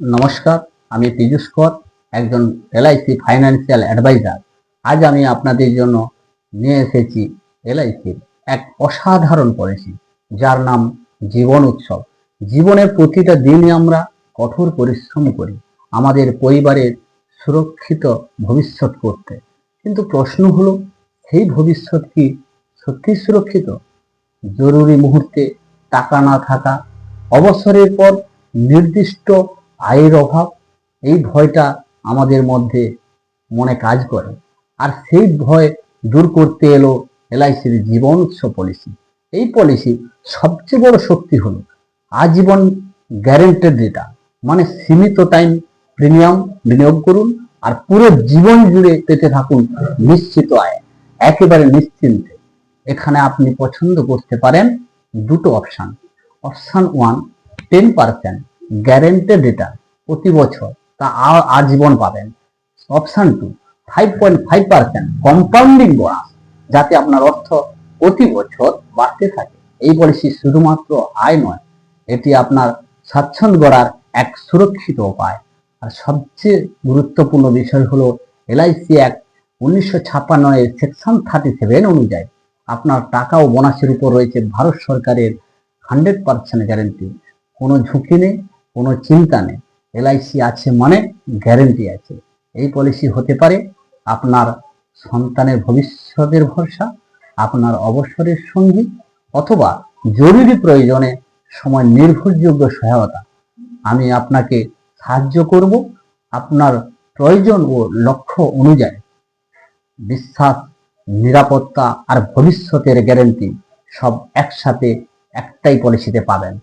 নমস্কার, আমি পীযুষ কর, একজন এলআইসি ফাইন্যান্সিয়াল অ্যাডভাইজার। আজ আমি আপনাদের জন্য নিয়ে এসেছি এলআইসির এক অসাধারণ পলিসি, যার নাম জীবন উৎসব। জীবনের প্রতিটা দিনই আমরা কঠোর পরিশ্রম করি, আমাদের পরিবারের সুরক্ষিত ভবিষ্যৎ করতে। কিন্তু প্রশ্ন হলো, সেই ভবিষ্যৎ কি সত্যি সুরক্ষিত? জরুরি মুহূর্তে টাকা না থাকা, অবসরের পর নির্দিষ্ট আয়ের অভাব, এই ভয়টা আমাদের মধ্যে মনে কাজ করে। আর সেই ভয় দূর করতে এলো এলআইসির জীবন উৎস পলিসি। এই পলিসি সবচেয়ে বড় শক্তি হলো আজীবন গ্যারেন্টেড রিটার্ন মানে সীমিত টাইম প্রিমিয়াম বিনিয়োগ করুন আর পুরো জীবন জুড়ে পেতে থাকুন নিশ্চিত আয়। একেবারে নিশ্চিন্তে। এখানে আপনি পছন্দ করতে পারেন দুটো option option one ten percent guaranteed return প্রতি বছর তা আজীবন পাবেন। Option two five point five percent compounding bonus যাতে আপনার অর্থ প্রতি বছর বাড়তে থাকে। এই পলিসি শুধুমাত্র আয় নয়, এটি আপনার স্বাচ্ছন্দ্য গড়ার এক সুরক্ষিত উপায়। আর সবচেয়ে গুরুত্বপূর্ণ বিষয় হলো এলআইসি অ্যাক্ট উনিশশো ছাপ্পান্ন এর সেকশন থার্টি সেভেন অনুযায়ী আপনার টাকা ও বোনাসের উপর রয়েছে ভারত সরকারের হান্ড্রেড পার্সেন্ট গ্যারেন্টি কোনো ঝুঁকি নেই কোনো চিন্তা নেই। এলআইসি আছে মানে গ্যারেন্টি আছে। এই পলিসি হতে পারে আপনার সন্তানের ভবিষ্যতের ভরসা, আপনার অবসরের সঙ্গী অথবা জরুরি প্রয়োজনে সময় নির্ভরযোগ্য সহায়তা। আমি আপনাকে সাহায্য করব আপনার প্রয়োজন ও লক্ষ্য অনুযায়ী। বিশ্বাস, নিরাপত্তা আর ভবিষ্যতের গ্যারেন্টি সব একসাথে একটাই পলিসিতে পাবেন।